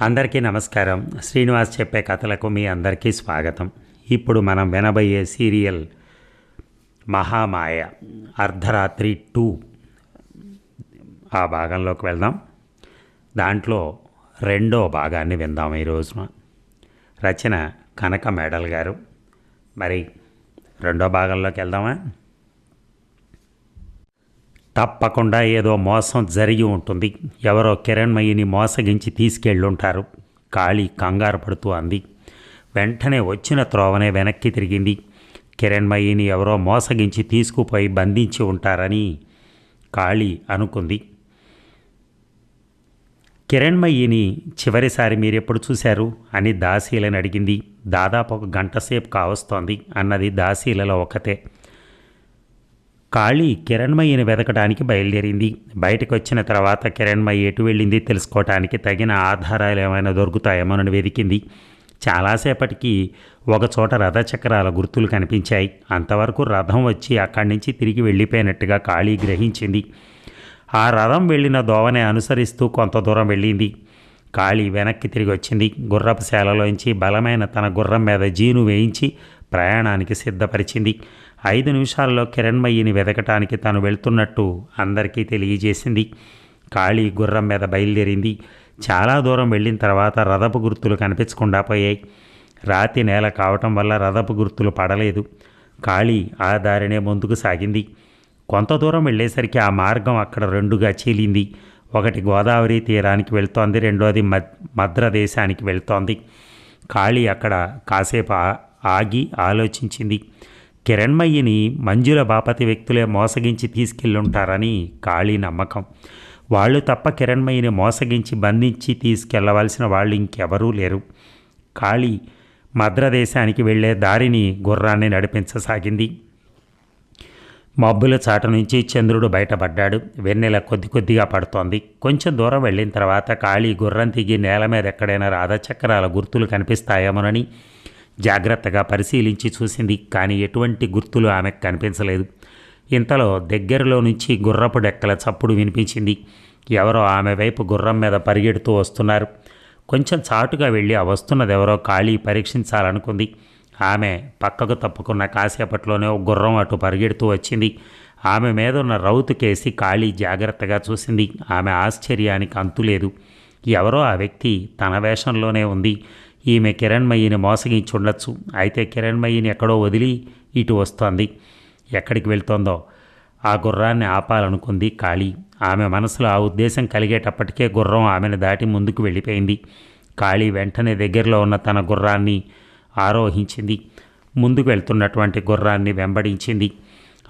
అందరికీ నమస్కారం. శ్రీనివాస్ చెప్పే కథలకు మీ అందరికీ స్వాగతం. ఇప్పుడు మనం వినబోయే సీరియల్ మహామాయ అర్ధరాత్రి టూ. ఆ భాగంలోకి వెళ్దాం. దాంట్లో రెండో భాగాన్ని విందాం ఈ రోజున. రచన కనక మేడల్ గారు. మరి రెండో భాగంలోకి వెళ్దామా? తప్పకుండా ఏదో మోసం జరిగి ఉంటుంది. ఎవరో కిరణ్మయిని మోసగించి తీసుకెళ్ళుంటారు. కాళీ కంగారు పడుతూ అంది. వెంటనే వచ్చిన త్రోవనే వెనక్కి తిరిగింది. కిరణ్మయిని ఎవరో మోసగించి తీసుకుపోయి బంధించి ఉంటారని కాళీ అనుకుంది. కిరణ్మయిని చివరిసారి మీరెప్పుడు చూశారు? అని దాసీలని అడిగింది. దాదాపు ఒక గంట సేపు కావస్తోంది అన్నది దాసీలలో ఒకతే. కాళీ కిరణ్మయ్యని వెతకడానికి బయలుదేరింది. బయటకు వచ్చిన తర్వాత కిరణ్మయ్య ఎటు వెళ్ళింది తెలుసుకోవటానికి తగిన ఆధారాలు ఏమైనా దొరుకుతాయేమోనని వెతికింది. చాలాసేపటికి ఒకచోట రథచక్రాల గుర్తులు కనిపించాయి. అంతవరకు రథం వచ్చి అక్కడి నుంచి తిరిగి వెళ్ళిపోయినట్టుగా ఖాళీ గ్రహించింది. ఆ రథం వెళ్ళిన దోవనే అనుసరిస్తూ కొంత దూరం వెళ్ళింది. కాళీ వెనక్కి తిరిగి వచ్చింది. గుర్రపు శాలలోంచి బలమైన తన గుర్రం మీద జీను వేయించి ప్రయాణానికి సిద్ధపరిచింది. ఐదు నిమిషాల్లో కిరణ్మయ్యని వెతకటానికి తను వెళ్తున్నట్టు అందరికీ తెలియజేసింది. కాళీ గుర్రం మీద బయలుదేరింది. చాలా దూరం వెళ్ళిన తర్వాత రథపు గుర్తులు కనిపించకుండా పోయాయి. రాతి నేల కావటం వల్ల రథపు గుర్తులు పడలేదు. కాళీ ఆ దారినే ముందుకు సాగింది. కొంత దూరం వెళ్ళేసరికి ఆ మార్గం అక్కడ రెండుగా చీలింది. ఒకటి గోదావరి తీరానికి వెళ్తోంది. రెండోది మద్ మద్రదేశానికి వెళ్తోంది. కాళీ అక్కడ కాసేపు ఆగి ఆలోచించింది. కిరణ్మయ్యని మంజుల బాపతి వ్యక్తులే మోసగించి తీసుకెళ్ళుంటారని కాళీ నమ్మకం. వాళ్ళు తప్ప కిరణ్మయ్యని మోసగించి బంధించి తీసుకెళ్ళవలసిన వాళ్ళు ఇంకెవరూ లేరు. కాళీ మద్రదేశానికి వెళ్ళే దారిని గుర్రాన్ని నడిపించసాగింది. మబ్బుల చాట నుంచి చంద్రుడు బయటపడ్డాడు. వెన్నెల కొద్ది కొద్దిగా పడుతోంది. కొంచెం దూరం వెళ్ళిన తర్వాత కాళీ గుర్రం దిగి నేల మీద ఎక్కడైనా రాధచక్రాల గుర్తులు కనిపిస్తాయేమోనని జాగ్రత్తగా పరిశీలించి చూసింది కానీ ఎటువంటి గుర్తులు ఆమెకు కనిపించలేదు. ఇంతలో దగ్గరలో నుంచి గుర్రపు డెక్కల చప్పుడు వినిపించింది. ఎవరో ఆమె వైపు గుర్రం మీద పరిగెడుతూ వస్తున్నారు. కొంచెం చాటుగా వెళ్ళి ఆ వస్తున్నది ఎవరో ఖాళీ పరీక్షించాలనుకుంది. ఆమె పక్కకు తప్పుకున్న కాసేపట్లోనే ఒక గుర్రం అటు పరిగెడుతూ వచ్చింది. ఆమె మీద ఉన్న రౌతు కేసి ఖాళీ జాగ్రత్తగా చూసింది. ఆమె ఆశ్చర్యానికి అంతులేదు. ఎవరో ఆ వ్యక్తి తన వేషంలోనే ఉంది. ఈమె కిరణ్మయిని మోసగించుండొచ్చు అయితే కిరణ్మయిని ఎక్కడో వదిలి ఇటు వస్తోంది. ఎక్కడికి వెళ్తోందో? ఆ గుర్రాన్ని ఆపాలనుకుంది కాళీ. ఆమె మనసులో ఆ ఉద్దేశం కలిగేటప్పటికే గుర్రం ఆమెను దాటి ముందుకు వెళ్ళిపోయింది. కాళీ వెంటనే దగ్గరలో ఉన్న తన గుర్రాన్ని ఆరోహించింది. ముందుకు వెళ్తున్నటువంటి గుర్రాన్ని వెంబడించింది.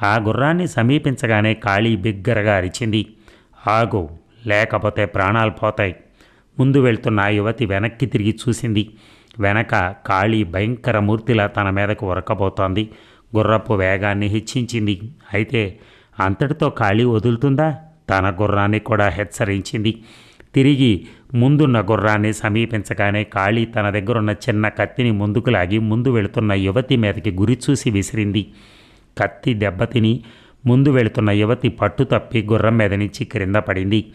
ఆ గుర్రాన్ని సమీపించగానే కాళీ బిగ్గరగా అరిచింది. ఆగు లేకపోతే ప్రాణాలు పోతాయి. ముందు వెళ్తున్న ఆ యువతి వెనక్కి తిరిగి చూసింది. వెనక కాళీ భయంకర మూర్తిలా తన మీదకు ఉరకబోతోంది. గుర్రపు వేగాన్ని హెచ్చించింది. అయితే అంతటితో కాళీ వదులుతుందా? తన గుర్రాన్ని కూడా హెచ్చరించింది. తిరిగి ముందున్న గుర్రాన్ని సమీపించగానే కాళీ తన దగ్గరున్న చిన్న కత్తిని ముందుకు లాగి ముందు వెళుతున్న యువతి మీదకి గురి చూసి విసిరింది. కత్తి దెబ్బతిని ముందు వెళుతున్న యువతి పట్టు తప్పి గుర్రం మీద నుంచి క్రింద పడింది.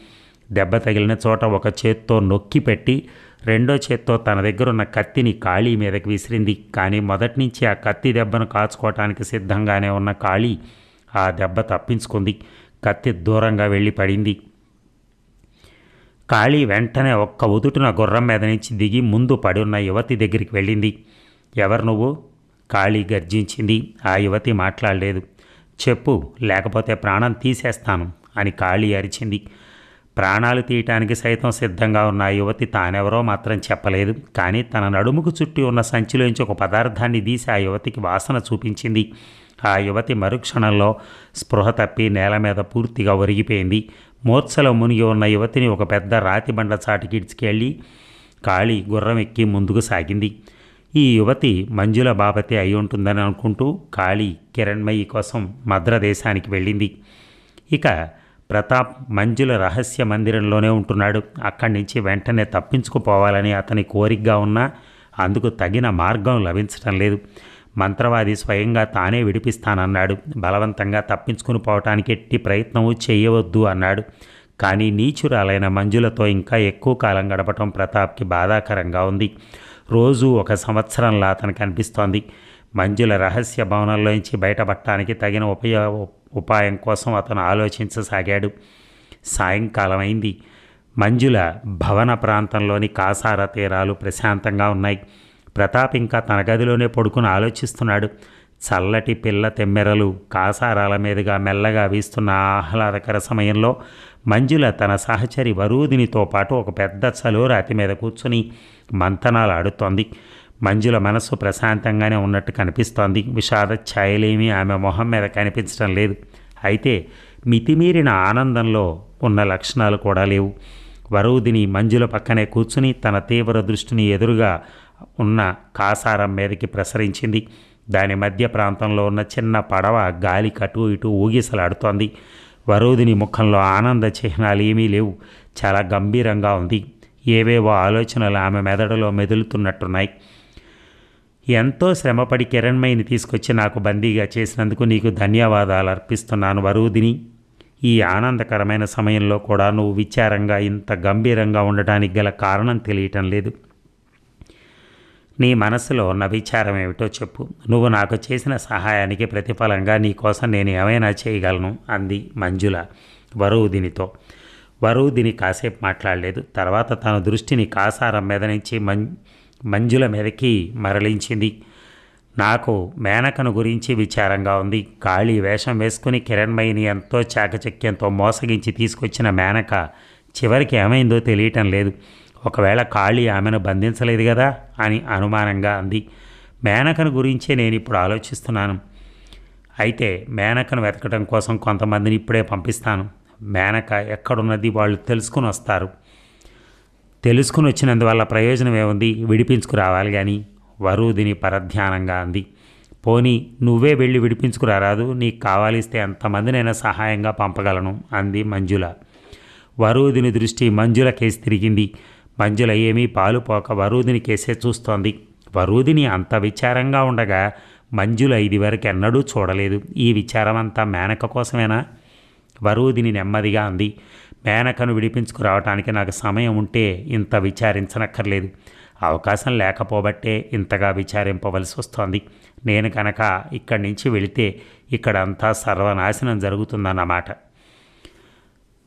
దెబ్బ తగిలిన చోట ఒక చేత్తో నొక్కి పెట్టి రెండో చేత్తో తన దగ్గరున్న కత్తిని కాళీ మీదకి విసిరింది. కానీ మొదటి నుంచి ఆ కత్తి దెబ్బను కాచుకోవటానికి సిద్ధంగానే ఉన్న కాళీ ఆ దెబ్బ తప్పించుకుంది. కత్తి దూరంగా వెళ్ళి పడింది. కాళీ వెంటనే ఒక్క ఉదుటున గుర్రం మీద నుంచి దిగి ముందు పడి ఉన్న యువతి దగ్గరికి వెళ్ళింది. ఎవరు నువ్వు? కాళీ గర్జించింది. ఆ యువతి మాట్లాడలేదు. చెప్పు లేకపోతే ప్రాణం తీసేస్తాను అని కాళీ అరిచింది. ప్రాణాలు తీయటానికి సైతం సిద్ధంగా ఉన్న ఆ యువతి తానెవరో మాత్రం చెప్పలేదు. కానీ తన నడుముకు చుట్టి ఉన్న సంచిలోంచి ఒక పదార్థాన్ని తీసి ఆ యువతికి వాసన చూపించింది. ఆ యువతి మరుక్షణంలో స్పృహ తప్పి నేల మీద పూర్తిగా ఒరిగిపోయింది. మూర్ఛలో మునిగి ఉన్న యువతిని ఒక పెద్ద రాతి బండ చాటుకి ఇడ్చుకెళ్ళి కాళి గుర్రం ఎక్కి ముందుకు సాగింది. ఈ యువతి మంజుల బాపతి అయి ఉంటుందని అనుకుంటూ కాళీ కిరణ్మయి కోసం మద్రదేశానికి వెళ్ళింది. ఇక ప్రతాప్ మంజుల రహస్య మందిరంలోనే ఉంటున్నాడు. అక్కడి నుంచి వెంటనే తప్పించుకుపోవాలని అతని కోరికగా ఉన్నా అందుకు తగిన మార్గం లభించటం లేదు. మంత్రవాది స్వయంగా తానే విడిపిస్తానన్నాడు. బలవంతంగా తప్పించుకుని పోవటానికి ఎట్టి ప్రయత్నము చేయవద్దు అన్నాడు. కానీ నీచురాలైన మంజులతో ఇంకా ఎక్కువ కాలం గడపటం ప్రతాప్కి బాధాకరంగా ఉంది. రోజు ఒక సంవత్సరంలా అతనికి అనిపిస్తోంది. మంజుల రహస్య భవనంలోంచి బయటపడటానికి తగిన ఉపయోగ ఉపాయం కోసం అతను ఆలోచించసాగాడు. సాయంకాలం అయింది మంజుల భవన ప్రాంతంలోని కాసార తీరాలు ప్రశాంతంగా ఉన్నాయి. ప్రతాప్ ఇంకా తన గదిలోనే పడుకుని ఆలోచిస్తున్నాడు. చల్లటి పిల్ల తెమ్మెరలు కాసారాల మీదుగా మెల్లగా వీస్తున్న ఆహ్లాదకర సమయంలో మంజుల తన సహచరి వరూదినితో పాటు ఒక పెద్ద చలోరాతి మీద కూర్చుని మంతనాలు ఆడుతోంది. మంజుల మనస్సు ప్రశాంతంగానే ఉన్నట్టు కనిపిస్తోంది. విషాద ఛాయలేమీ ఆమె మొహం మీద కనిపించడం లేదు. అయితే మితిమీరిన ఆనందంలో ఉన్న లక్షణాలు కూడా లేవు. వరూదిని మంజుల పక్కనే కూర్చుని తన తీవ్ర దృష్టిని ఎదురుగా ఉన్న కాసారం మీదకి ప్రసరించింది. దాని మధ్య ప్రాంతంలో ఉన్న చిన్న పడవ గాలి కటు ఇటు ఊగిసలాడుతోంది. వరూదిని ముఖంలో ఆనంద చిహ్నాలు ఏమీ లేవు. చాలా గంభీరంగా ఉంది. ఏవేవో ఆలోచనలు ఆమె మెదడులో మెదులుతున్నట్టున్నాయి. ఎంతో శ్రమపడి కిరణ్మయిని తీసుకొచ్చి నాకు బందీగా చేసినందుకు నీకు ధన్యవాదాలు అర్పిస్తున్నాను వరూదిని. ఈ ఆనందకరమైన సమయంలో కూడా నువ్వు విచారంగా ఇంత గంభీరంగా ఉండటానికి గల కారణం తెలియటం లేదు. నీ మనసులో ఉన్న విచారం ఏమిటో చెప్పు. నువ్వు నాకు చేసిన సహాయానికి ప్రతిఫలంగా నీ కోసం నేను ఏమైనా చేయగలను? అంది మంజుల వరూదినితో. వరూదిని కాసేపు మాట్లాడలేదు. తర్వాత తన దృష్టిని కాసారం మీద నుంచి మం మంజుల మీదకి మరలించింది. నాకు మేనకను గురించి విచారంగా ఉంది. కాళీ వేషం వేసుకుని కిరణ్మయిని ఎంతో చాకచక్యంతో మోసగించి తీసుకొచ్చిన మేనక చివరికి ఏమైందో తెలియటం లేదు. ఒకవేళ కాళీ ఆమెను బంధించలేదు కదా అని అనుమానంగా అంది. మేనకను గురించే నేను ఇప్పుడు ఆలోచిస్తున్నాను. అయితే మేనకను వెతకడం కోసం కొంతమందిని ఇప్పుడే పంపిస్తాను. మేనక ఎక్కడున్నది వాళ్ళు తెలుసుకుని వస్తారు. తెలుసుకుని వచ్చినందువల్ల ప్రయోజనం ఏముంది? విడిపించుకురావాలి కానీ వరుదిని పరధ్యానంగా అంది. పోనీ నువ్వే వెళ్ళి విడిపించుకురారాదు? నీకు కావాలిస్తే అంతమందినైనా సహాయంగా పంపగలను అంది మంజుల. వరుదిని దృష్టి మంజుల కేసి తిరిగింది. మంజుల ఏమీ పాలుపోక వరుదిని కేసే చూస్తోంది. వరుదిని అంత విచారంగా ఉండగా మంజుల ఇదివరకు ఎన్నడూ చూడలేదు. ఈ విచారమంతా మేనక కోసమేనా? వరుదిని నెమ్మదిగా అంది. మేనకను విడిపించుకురావటానికి నాకు సమయం ఉంటే ఇంత విచారించనక్కర్లేదు. అవకాశం లేకపోబట్టే ఇంతగా విచారింపవలసి వస్తోంది. నేను కనుక ఇక్కడి నుంచి వెళితే ఇక్కడంతా సర్వనాశనం జరుగుతుందన్నమాట.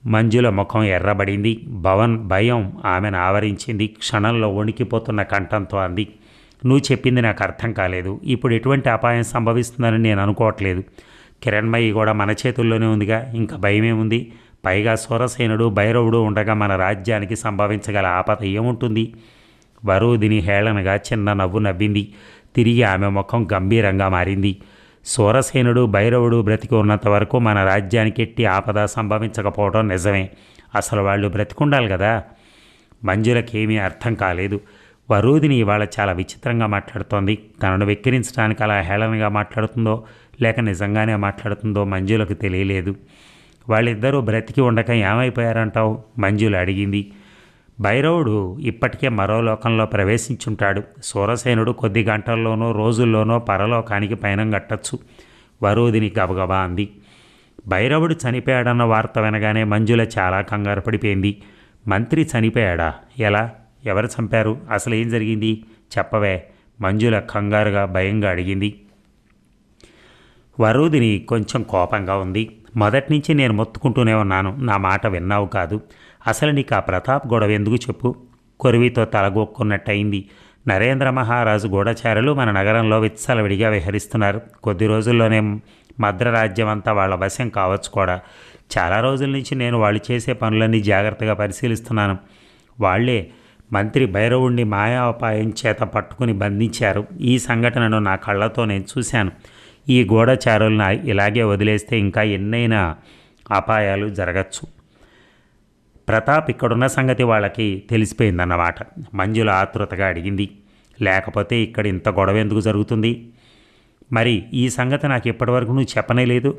మంజుల ముఖం ఎర్రబడింది. భవన్ భయం ఆమెను ఆవరించింది. క్షణంలో వణికిపోతున్న కంఠంతో అంది. నువ్వు చెప్పింది నాకు అర్థం కాలేదు. ఇప్పుడు ఎటువంటి అపాయం సంభవిస్తుందని నేను అనుకోవట్లేదు. కిరణ్మయి కూడా మన చేతుల్లోనే ఉందిగా. ఇంకా భయమేముంది? పైగా సురసేనుడు భైరవుడు ఉండగా మన రాజ్యానికి సంభవించగల ఆపద ఏముంటుంది? వరుదిని హేళనగా చిన్న నవ్వు నవ్వింది. తిరిగి ఆమె ముఖం గంభీరంగా మారింది. సూరసేనుడు భైరవుడు బ్రతికి ఉన్నంత వరకు మన రాజ్యానికి ఎట్టి ఆపద సంభవించకపోవడం నిజమే. అసలు వాళ్ళు బ్రతికుండాలి కదా? మంజులకేమీ అర్థం కాలేదు. వరూదిని ఇవాళ చాలా విచిత్రంగా మాట్లాడుతోంది. తనను వెక్కిరించడానికి అలా హేళనగా మాట్లాడుతుందో లేక నిజంగానే మాట్లాడుతుందో మంజులకు తెలియలేదు. వాళ్ళిద్దరూ బ్రతికి ఉండక ఏమైపోయారంటావు? మంజులు అడిగింది. భైరవుడు ఇప్పటికే మరో లోకంలో ప్రవేశించుంటాడు. సూరసేనుడు కొద్ది గంటల్లోనో రోజుల్లోనో పరలోకానికి పయనం కట్టచ్చు వరూదిని గబగబా అంది. భైరవుడు చనిపోయాడన్న వార్త వినగానే మంజుల చాలా కంగారు పడిపోయింది. మంత్రి చనిపోయాడా? ఎలా? ఎవరు చంపారు? అసలు ఏం జరిగింది? చెప్పవే మంజుల కంగారుగా భయంగా అడిగింది. వరూదిని కొంచెం కోపంగా ఉంది. మొదటి నుంచి నేను మొత్తుకుంటూనే ఉన్నాను. నా మాట విన్నావు కాదు. అసలు నీకు ఆ ప్రతాప్ గొడవ ఎందుకు చెప్పు? కొరివితో తలగొక్కున్నట్టయింది నరేంద్ర మహారాజు గూఢచారులు మన నగరంలో విత్సలవిడిగా విహరిస్తున్నారు. కొద్ది రోజుల్లోనే మద్రరాజ్యం అంతా వాళ్ళ వశం కావచ్చు కూడా. చాలా రోజుల నుంచి నేను వాళ్ళు చేసే పనులన్నీ జాగ్రత్తగా పరిశీలిస్తున్నాను. వాళ్ళే మంత్రి భైరవుణ్ణి మాయాపాయం చేత పట్టుకుని బంధించారు. ఈ సంఘటనను నా కళ్ళతో నేను చూశాను. ఈ గూఢచారులను ఇలాగే వదిలేస్తే ఇంకా ఎన్నైనా అపాయాలు జరగచ్చు. ప్రతాప్ ఇక్కడున్న సంగతి వాళ్ళకి తెలిసిపోయిందన్నమాట. మంజుల ఆతృతగా అడిగింది. లేకపోతే ఇక్కడ ఇంత గొడవ ఎందుకు జరుగుతుంది? మరి ఈ సంగతి నాకు ఇప్పటివరకు నువ్వు చెప్పనే లేదు.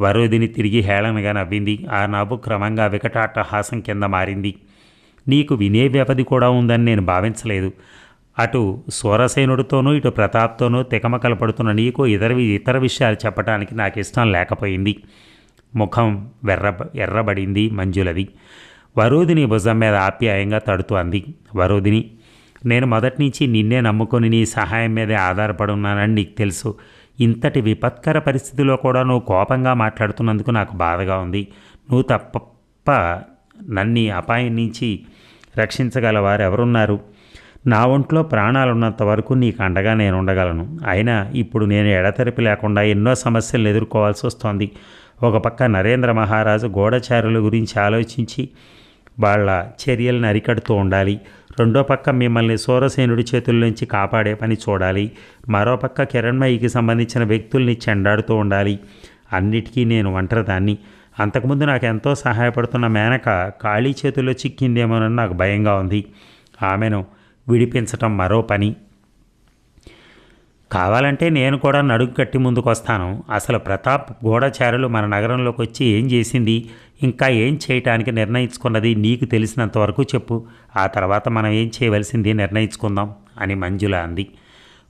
వరుదిని తిరిగి హేళనగా నవ్వింది. ఆ నవ్వు క్రమంగా వికటాట్టహాసం కింద మారింది. నీకు వినే వ్యవధి కూడా ఉందని నేను భావించలేదు. అటు సూరసేనుడితోనూ ఇటు ప్రతాప్తోనూ తికమకలు పడుతున్న నీకు ఇతర ఇతర విషయాలు చెప్పడానికి నాకు ఇష్టం లేకపోయింది. ముఖం వెర్ర ఎర్రబడింది మంజులది. వరూదిని భుజం మీద ఆప్యాయంగా తడుతూ అంది. వరూదిని నేను మొదటి నుంచి నిన్నే నమ్ముకొని నీ సహాయం మీదే ఆధారపడి ఉన్నానని నీకు తెలుసు. ఇంతటి విపత్కర పరిస్థితిలో కూడా నువ్వు కోపంగా మాట్లాడుతున్నందుకు నాకు బాధగా ఉంది. నువ్వు తప్ప నన్ను అపాయం నుంచి రక్షించగల వారు ఎవరున్నారు నా ఒంట్లో ప్రాణాలున్నంత వరకు నీకు అండగా నేను ఉండగలను అయినా ఇప్పుడు నేను ఎడతెరిపి లేకుండా ఎన్నో సమస్యలను ఎదుర్కోవాల్సి వస్తోంది. ఒక పక్క నరేంద్ర మహారాజు గూఢచారుల గురించి ఆలోచించి వాళ్ళ చర్యలను అరికడుతూ ఉండాలి. రెండో పక్క మిమ్మల్ని సూరసేనుడి చేతుల నుంచి కాపాడే పని చూడాలి. మరో పక్క కిరణ్మయికి సంబంధించిన వ్యక్తుల్ని చెండాడుతూ ఉండాలి. అన్నిటికీ నేను ఒంటరిదాన్ని. అంతకుముందు నాకు ఎంతో సహాయపడుతున్న మేనక ఖాళీ చేతుల్లో చిక్కిందేమోనని నాకు భయంగా ఉంది. ఆమెను విడిపించటం మరో పని. కావాలంటే నేను కూడా నడుగు కట్టి ముందుకు వస్తాను అసలు ప్రతాప్ గూఢచారులు మన నగరంలోకి వచ్చి ఏం చేసింది? ఇంకా ఏం చేయటానికి నిర్ణయించుకున్నది నీకు తెలిసినంత వరకు చెప్పు. ఆ తర్వాత మనం ఏం చేయవలసింది నిర్ణయించుకుందాం అని మంజుల అంది.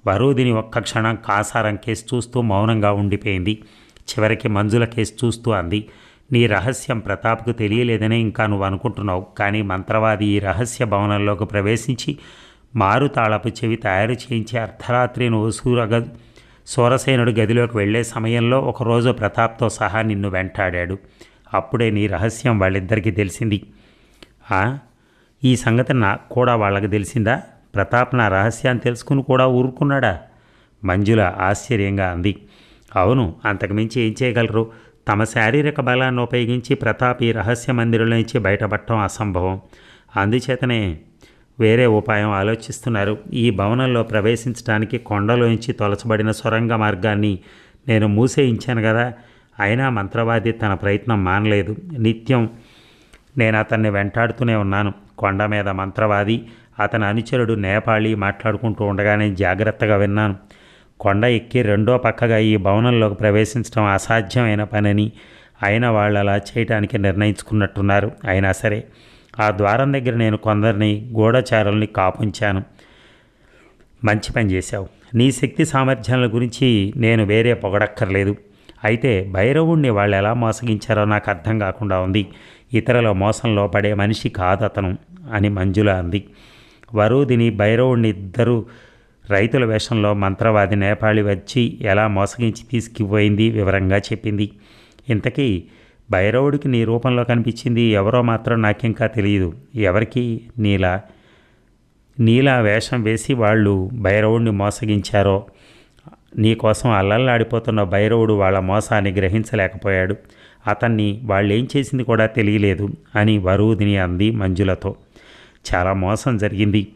వరూదిని ఒక్క క్షణం కాసారం కేసు చూస్తూ మౌనంగా ఉండిపోయింది. చివరికి మంజుల కేసు చూస్తూ అంది. నీ రహస్యం ప్రతాప్కు తెలియలేదని ఇంకా నువ్వు అనుకుంటున్నావు. కానీ మంత్రవాది ఈ రహస్య భవనంలోకి ప్రవేశించి మారుతాళపు చెవి తయారు చేయించి అర్ధరాత్రి నువ్వు సూరగ సూరసేనుడు గదిలోకి వెళ్ళే సమయంలో ఒకరోజు ప్రతాప్తో సహా నిన్ను వెంటాడాడు. అప్పుడే నీ రహస్యం వాళ్ళిద్దరికీ తెలిసింది. ఈ సంగతి నా కూడా వాళ్ళకి తెలిసిందా? ప్రతాప్ నా రహస్యాన్ని తెలుసుకుని కూడా ఊరుకున్నాడా? మంజుల ఆశ్చర్యంగా అంది. అవును అంతకుమించి ఏం చేయగలరు? తమ శారీరక బలాన్ని ఉపయోగించి ప్రతాప్ ఈ రహస్య మందిరంలో నుంచి బయటపడటం అసంభవం. అందుచేతనే వేరే ఉపాయం ఆలోచిస్తున్నారు. ఈ భవనంలో ప్రవేశించడానికి కొండలోంచి తొలచబడిన సొరంగ మార్గాన్ని నేను మూసేయించాను కదా. అయినా మంత్రవాది తన ప్రయత్నం మానలేదు. నిత్యం నేను అతన్ని వెంటాడుతూనే ఉన్నాను. కొండ మీద మంత్రవాది అతని అనుచరుడు నేపాళీ మాట్లాడుకుంటూ ఉండగానే జాగ్రత్తగా విన్నాను. కొండ ఎక్కి రెండో పక్కగా ఈ భవనంలోకి ప్రవేశించడం అసాధ్యమైన పనని అయిన వాళ్ళు అలా చేయడానికి నిర్ణయించుకున్నట్టున్నారు. అయినా సరే ఆ ద్వారం దగ్గర నేను కొందరిని గూఢచారుల్ని కాపుంచాను. మంచి పని చేశావు. నీ శక్తి సామర్థ్యాల గురించి నేను వేరే పొగడక్కర్లేదు. అయితే భైరవుణ్ణి వాళ్ళు ఎలా మోసగించారో నాకు అర్థం కాకుండా ఉంది. ఇతరుల మోసంలో పడే మనిషి కాదు అతను అని మంజుల అంది. వరూదిని భైరవుణ్ణి ఇద్దరు రైతుల వేషంలో మంత్రవాది నేపాళి వచ్చి ఎలా మోసగించి తీసుకుపోయింది వివరంగా చెప్పింది. ఇంతకీ భైరవుడికి నీ రూపంలో కనిపించింది ఎవరో మాత్రం నాకింకా తెలియదు. ఎవరికి? నీలా. నీలా వేషం వేసి వాళ్ళు భైరవుడిని మోసగించారో నీకోసం అల్లల్లాడిపోతున్న భైరవుడు వాళ్ళ మోసాన్ని గ్రహించలేకపోయాడు. అతన్ని వాళ్ళేం చేసింది కూడా తెలియలేదు అని వరూదిని అంది మంజులతో. చాలా మోసం జరిగింది.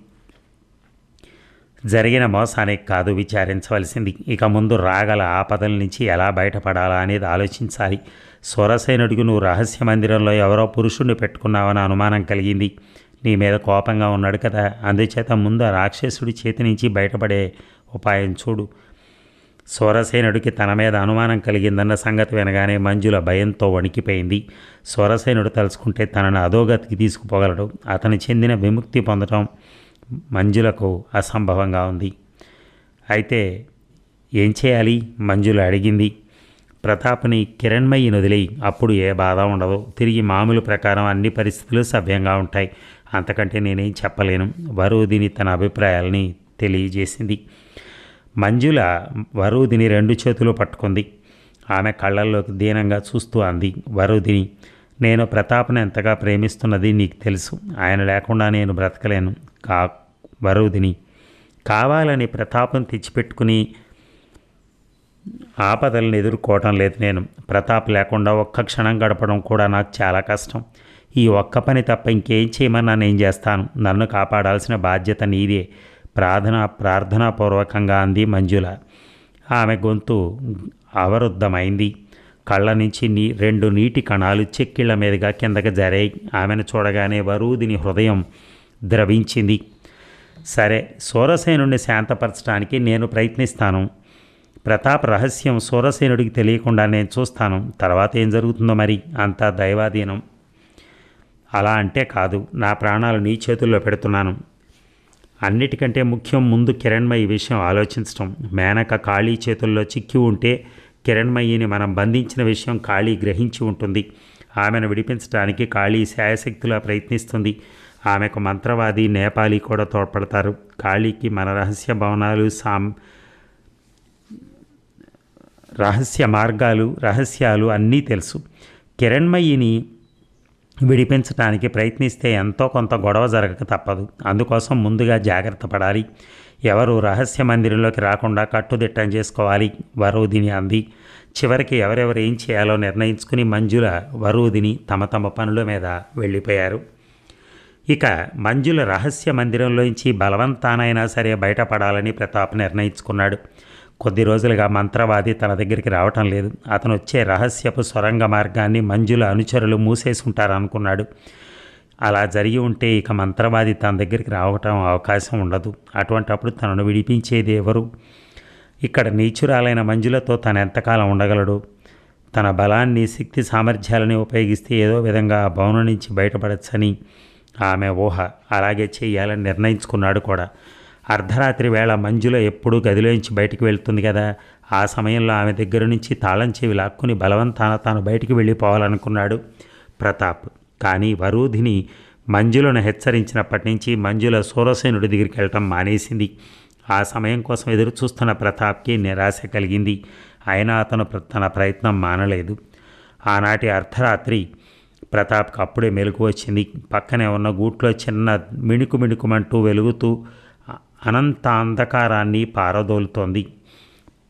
జరిగిన మోసానికి కాదు విచారించవలసింది. ఇక ముందు రాగల ఆపదల నుంచి ఎలా బయటపడాలా అనేది ఆలోచించాలి. సూరసేనుడికి నువ్వు రహస్య మందిరంలో ఎవరో పురుషుణ్ణి పెట్టుకున్నావని అనుమానం కలిగింది. నీ మీద కోపంగా ఉన్నాడు కదా. అందుచేత ముందు రాక్షసుడి చేతి నుంచి బయటపడే ఉపాయం చూడు. సూరసేనుడికి తన మీద అనుమానం కలిగిందన్న సంగతి వినగానే మంజుల భయంతో వణికిపోయింది. సూరసేనుడు తలుచుకుంటే తనను అధోగతికి తీసుకుపోగలడు. అతను చెందిన విముక్తి పొందడం మంజులకు అసంభవంగా ఉంది. అయితే ఏం చేయాలి? మంజుల అడిగింది. ప్రతాప్ని కిరణ్మయ్యి వదిలేయి అప్పుడు ఏ బాధ ఉండదు. తిరిగి మామూలు ప్రకారం అన్ని పరిస్థితులు సవ్యంగా ఉంటాయి. అంతకంటే నేనేం చెప్పలేను. వరుదిని తన అభిప్రాయాలని తెలియజేసింది. మంజుల వరుదిని రెండు చేతులు పట్టుకుంది. ఆమె కళ్ళల్లోకి దీనంగా చూస్తూ అంది. వరుదిని నేను ప్రతాప్ను ఎంతగా ప్రేమిస్తున్నది నీకు తెలుసు. ఆయన లేకుండా నేను బ్రతకలేను. కా వరుదిని కావాలని ప్రతాపం తెచ్చిపెట్టుకుని ఆపదలను ఎదుర్కోవటం లేదు నేను. ప్రతాప్ లేకుండా ఒక్క క్షణం గడపడం కూడా నాకు చాలా కష్టం. ఈ ఒక్క పని తప్ప ఇంకేం చేయమన్నా నేను చేస్తాను. నన్ను కాపాడాల్సిన బాధ్యత నీదే. ప్రార్థన ప్రార్థనాపూర్వకంగా అంది మంజుల. ఆమె గొంతు అవరుద్ధమైంది. కళ్ళ నుంచి నీ రెండు నీటి కణాలు చెక్కిళ్ళ మీదుగా కిందకి జరాయి. ఆమెను చూడగానే వరూదిని హృదయం ద్రవించింది. సరే సూరసేనుడిని శాంతపరచడానికి నేను ప్రయత్నిస్తాను. ప్రతాప్ రహస్యం సూరసేనుడికి తెలియకుండా నేను చూస్తాను. తర్వాత ఏం జరుగుతుందో మరి? అంతా దైవాధీనం. అలా అంటే కాదు. నా ప్రాణాలు నీ చేతుల్లో పెడుతున్నాను. అన్నిటికంటే ముఖ్యం ముందు కిరణ్మయి విషయం ఆలోచించటం. మేనక ఖాళీ చేతుల్లో చిక్కి ఉంటే కిరణ్మయిని మనం బంధించిన విషయం ఖాళీ గ్రహించి ఉంటుంది. ఆమెను విడిపించడానికి ఖాళీ శాయశక్తులా ప్రయత్నిస్తుంది. ఆమెకు మంత్రవాది నేపాలీ కూడా తోడ్పడతారు. కాళీకి మన రహస్య భవనాలు సాం రహస్య మార్గాలు రహస్యాలు అన్నీ తెలుసు. కిరణ్మయ్యిని విడిపించడానికి ప్రయత్నిస్తే ఎంతో కొంత గొడవ జరగక తప్పదు. అందుకోసం ముందుగా జాగ్రత్త పడాలి. ఎవరు రహస్య మందిరంలోకి రాకుండా కట్టుదిట్టం చేసుకోవాలి వరూదిని అంది. చివరికి ఎవరెవరు ఏం చేయాలో నిర్ణయించుకుని మంజుల వరూదిని తమ తమ పనుల మీద వెళ్ళిపోయారు. ఇక మంజుల రహస్య మందిరంలోంచి బలవంతానైనా సరే బయటపడాలని ప్రతాప్ నిర్ణయించుకున్నాడు. కొద్ది రోజులుగా మంత్రవాది తన దగ్గరికి రావటం లేదు. అతను వచ్చే రహస్యపు సొరంగ మార్గాన్ని మంజుల అనుచరులు మూసేసి ఉంటారనుకున్నాడు అలా జరిగి ఉంటే ఇక మంత్రవాది తన దగ్గరికి రావటం అవకాశం ఉండదు. అటువంటప్పుడు తనను విడిపించేది ఎవరు? ఇక్కడ నీచురాలైన మంజులతో తను ఎంతకాలం ఉండగలడు? తన బలాన్ని శక్తి సామర్థ్యాలని ఉపయోగిస్తే ఏదో విధంగా ఆ భవనం నుంచి బయటపడచ్చని ఆమె ఊహ అలాగే చేయాలని నిర్ణయించుకున్నాడు కూడా. అర్ధరాత్రి వేళ మంజుల ఎప్పుడూ గదిలోంచి బయటికి వెళ్తుంది కదా. ఆ సమయంలో ఆమె దగ్గర నుంచి తాళం చెవి లాక్కుని బలవంతాన తాను బయటికి వెళ్ళిపోవాలనుకున్నాడు ప్రతాప్. కానీ వరూధిని మంజులను హెచ్చరించినప్పటి నుంచి మంజుల సూరసేనుడి దగ్గరికి వెళ్ళటం మానేసింది. ఆ సమయం కోసం ఎదురు చూస్తున్న ప్రతాప్కి నిరాశ కలిగింది. అయినా అతను తన ప్రయత్నం మానలేదు. ఆనాటి అర్ధరాత్రి ప్రతాప్కి అప్పుడే మెలకు వచ్చింది. పక్కనే ఉన్న గూట్లో చిన్న మిణుకు మిణుకుమంటూ వెలుగుతూ అనంత అంధకారాన్ని పారదోలుతోంది.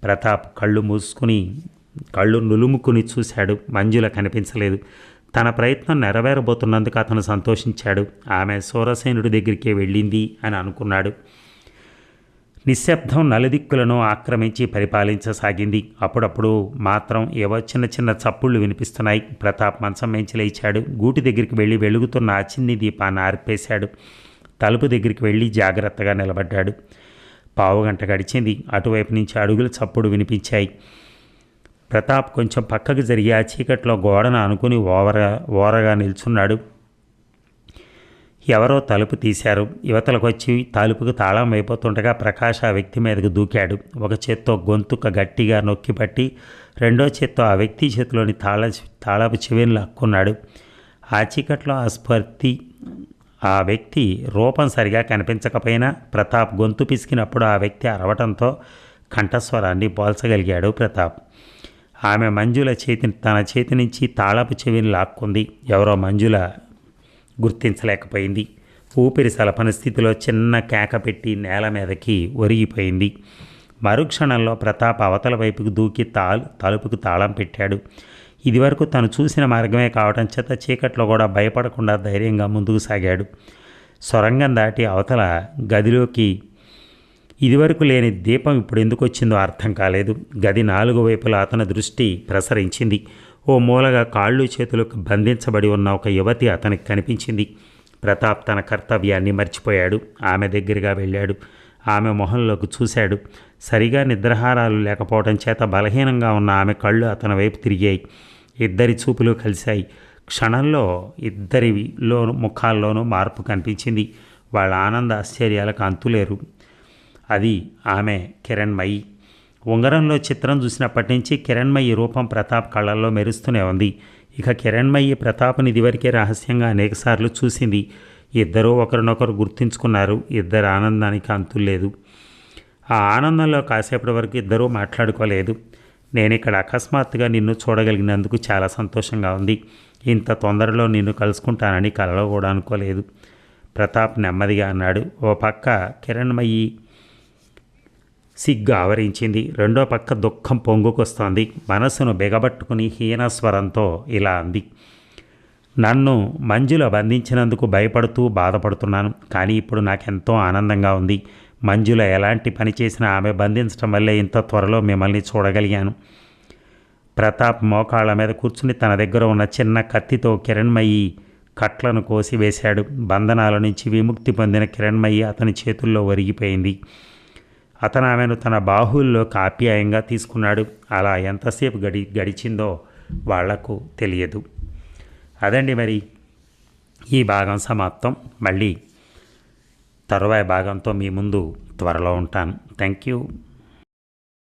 ప్రతాప్ కళ్ళు మూసుకుని కళ్ళు నులుముకుని చూశాడు. మంజుల కనిపించలేదు. తన ప్రయత్నం నెరవేరబోతున్నందుకు అతను సంతోషించాడు. ఆమె సూరసేనుడి దగ్గరికి వెళ్ళింది అని అనుకున్నాడు. నిశ్శబ్దం నలుదిక్కులను ఆక్రమించి పరిపాలించసాగింది. అప్పుడప్పుడు మాత్రం ఏవో చిన్న చిన్న చప్పుళ్ళు వినిపిస్తున్నాయి. ప్రతాప్ మంచం మేంచి లేచాడు. గూటి దగ్గరికి వెళ్ళి వెలుగుతున్న ఆ చిన్ని దీపాన్ని ఆర్పేశాడు. తలుపు దగ్గరికి వెళ్ళి జాగ్రత్తగా నిలబడ్డాడు. పావుగంట గడిచింది. అటువైపు నుంచి అడుగుల చప్పుడు వినిపించాయి. ప్రతాప్ కొంచెం పక్కకు జరిగి ఆ చీకట్లో గోడను అనుకుని ఓవర ఓరగా నిల్చున్నాడు. ఎవరో తలుపు తీశారు. యువతలకు వచ్చి తలుపుకు తాళం అయిపోతుండగా ప్రకాష్ ఆ వ్యక్తి మీదకు దూకాడు. ఒక చేత్తో గొంతుక గట్టిగా నొక్కిపట్టి రెండో చేత్తో ఆ వ్యక్తి చేతిలోని తాళ తాళపు చెవిని లాక్కున్నాడు. ఆ చీకట్లో ఆ స్పర్తి ఆ వ్యక్తి రూపం సరిగా కనిపించకపోయినా ప్రతాప్ గొంతు పిసికినప్పుడు ఆ వ్యక్తి అరవటంతో కంఠస్వరాన్ని పోల్చగలిగాడు ప్రతాప్. ఆమె మంజుల చేతిని తన చేతి నుంచి తాళపు చెవిని లాక్కుంది. ఎవరో మంజుల గుర్తించలేకపోయింది. ఊపిరి సలపన స్థితిలో చిన్న కేక పెట్టి నేల మీదకి ఒరిగిపోయింది. మరుక్షణంలో ప్రతాప్ అవతల వైపుకు దూకి తాల్ తలుపుకు తాళం పెట్టాడు. ఇదివరకు తను చూసిన మార్గమే కావటం చేత చీకట్లో కూడా భయపడకుండా ధైర్యంగా ముందుకు సాగాడు. సొరంగం దాటి అవతల గదిలోకి ఇదివరకు లేని దీపం ఇప్పుడు ఎందుకు వచ్చిందో అర్థం కాలేదు. గది నాలుగు వైపులా అతని దృష్టి ప్రసరించింది. ఓ మూలగా కాళ్ళు చేతులకు బంధించబడి ఉన్న ఒక యువతి అతనికి కనిపించింది. ప్రతాప్ తన కర్తవ్యాన్ని మర్చిపోయాడు. ఆమె దగ్గరగా వెళ్ళాడు. ఆమె మొహంలోకి చూశాడు. సరిగా నిద్రహారాలు లేకపోవడం చేత బలహీనంగా ఉన్న ఆమె కళ్ళు అతని వైపు తిరిగాయి. ఇద్దరి చూపులు కలిశాయి. క్షణంలో ఇద్దరిలో ముఖాల్లోనూ మార్పు కనిపించింది. వాళ్ళ ఆనంద ఆశ్చర్యాలకు అంతులేరు. అది ఆమె కిరణ్మయి. ఉంగరంలో చిత్రం చూసినప్పటి నుంచి కిరణ్మయి రూపం ప్రతాప్ కళ్ళల్లో మెరుస్తూనే ఉంది. ఇక కిరణ్మయి ప్రతాప్ని ఇదివరకే రహస్యంగా అనేకసార్లు చూసింది. ఇద్దరూ ఒకరినొకరు గుర్తించుకున్నారు. ఇద్దరు ఆనందానికి అంతులేదు ఆ ఆనందంలో కాసేపటి వరకు ఇద్దరూ మాట్లాడుకోలేదు. నేను ఇక్కడ అకస్మాత్తుగా నిన్ను చూడగలిగినందుకు చాలా సంతోషంగా ఉంది. ఇంత తొందరలో నిన్ను కలుసుకుంటానని కలలో కూడా అనుకోలేదు. ప్రతాప్ నెమ్మదిగా అన్నాడు. ఓ పక్క కిరణ్మయి సిగ్గు ఆవరించింది. రెండో పక్క దుఃఖం పొంగుకొస్తోంది. మనసును బిగబట్టుకుని హీనస్వరంతో ఇలా అంది. నన్ను మంజుల బంధించినందుకు భయపడుతూ బాధపడుతున్నాను. కానీ ఇప్పుడు నాకెంతో ఆనందంగా ఉంది. మంజుల ఎలాంటి పని చేసినా ఆమె బంధించడం వల్లే ఇంత త్వరలో మిమ్మల్ని చూడగలిగాను. ప్రతాప్ మోకాళ్ళ మీద కూర్చుని తన దగ్గర ఉన్న చిన్న కత్తితో కిరణ్మయి కట్లను కోసివేశాడు. బంధనాల నుంచి విముక్తి పొందిన కిరణ్మయి అతని చేతుల్లో ఒరిగిపోయింది. అతను ఆమెను తన బాహుల్లో కాప్యాయంగా తీసుకున్నాడు. అలా ఎంతసేపు గడి గడిచిందో వాళ్ళకు తెలియదు. అదండి మరి ఈ భాగం సమాప్తం. మళ్ళీ తరువాయి భాగంతో మీ ముందు త్వరలో ఉంటాను. Thank you